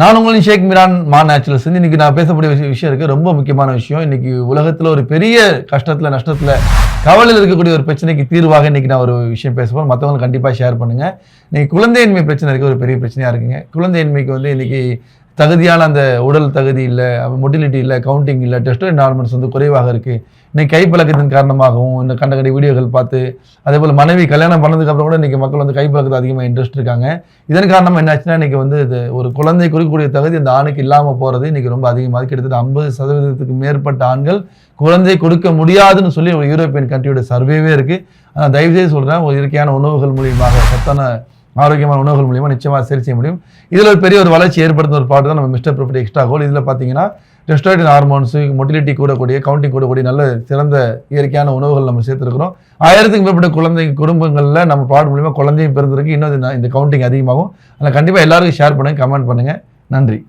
நான் உங்களின் ஷேக் மிரான் மா நேச்சுரல்ஸ் இன்னைக்கு நான் பேசக்கூடிய விஷயம் விஷயம் இருக்குது ரொம்ப முக்கியமான விஷயம். இன்னைக்கு உலகத்தில் ஒரு பெரிய கஷ்டத்தில் நஷ்டத்தில் கவலையில் இருக்கக்கூடிய ஒரு பிரச்சனைக்கு தீர்வாக இன்னைக்கு நான் ஒரு விஷயம் பேச மற்றவங்களும் கண்டிப்பாக ஷேர் பண்ணுங்க. இன்னைக்கு குழந்தையின்மை பிரச்சனை இருக்குது ஒரு பெரிய பிரச்சனையாக இருக்குங்க. குழந்தையின்மைக்கு வந்து இன்றைக்கி தகுதியான அந்த உடல் தகுதி இல்லை மொட்டிலிட்டி இல்லை கவுண்டிங் இல்லை டெஸ்டோ நார்மல்ஸ் வந்து குறைவாக இருக்குது இன்னைக்கு கைப்பழக்கத்தின் காரணமாகவும் இந்த கண்ட கண்ட வீடியோகள் பார்த்து அதே போல் மனைவி கல்யாணம் பண்ணதுக்கப்புறம் கூட இன்றைக்கி மக்கள் வந்து கைப்பழக்கத்தை அதிகமாக இன்ட்ரெஸ்ட் இருக்காங்க. இதன் காரணமாக என்னாச்சுன்னா இன்றைக்கி வந்து இது ஒரு குழந்தை குறிக்கக்கூடிய தகுதி அந்த ஆணுக்கு இல்லாமல் போகிறது இன்றைக்கி ரொம்ப அதிகமாக கிட்டத்தட்ட ஐம்பது சதவீதத்துக்கு மேற்பட்ட ஆண்கள் குழந்தை கொடுக்க முடியாதுன்னு சொல்லி ஒரு யூரோப்பியன் கண்ட்ரியோட சர்வேவே இருக்குது ஆனால் தயவுசெய்து சொல்கிறேன் ஒரு இயற்கையான உணவுகள் மூலியமாக சத்தான ஆரோக்கியமான உணவுகள் மூலியமாக நிச்சயமாக சரி செய்ய முடியும். இதில் ஒரு பெரிய ஒரு வளர்ச்சி ஏற்படுத்தும் ஒரு பாட்டு தான் நம்ம மிஸ்டர் ப்ரோஃபிட் எக்ஸ்ட்ரா கோல் இதில் பார்த்தீங்கன்னா டெஸ்டாய்டின் ஹார்மோன்ஸு மொட்டிலிட்டி கூடக்கூடிய கவுண்டிங் கூடக்கூடிய நல்ல சிறந்த இயற்கையான உணவுகள் நம்ம சேர்த்துருக்கிறோம். ஆயிரத்துக்கு மேற்பட்ட குழந்தை குடும்பங்களில் நம்ம ப்ராடக்ட் மூலியமா குழந்தையும் பிறந்திருக்கு. இன்னும் இந்த கவுண்டிங் அதிகமாகும். அதில் கண்டிப்பாக எல்லாருக்கும் ஷேர் பண்ணுங்க கமெண்ட் பண்ணுங்கள் நன்றி.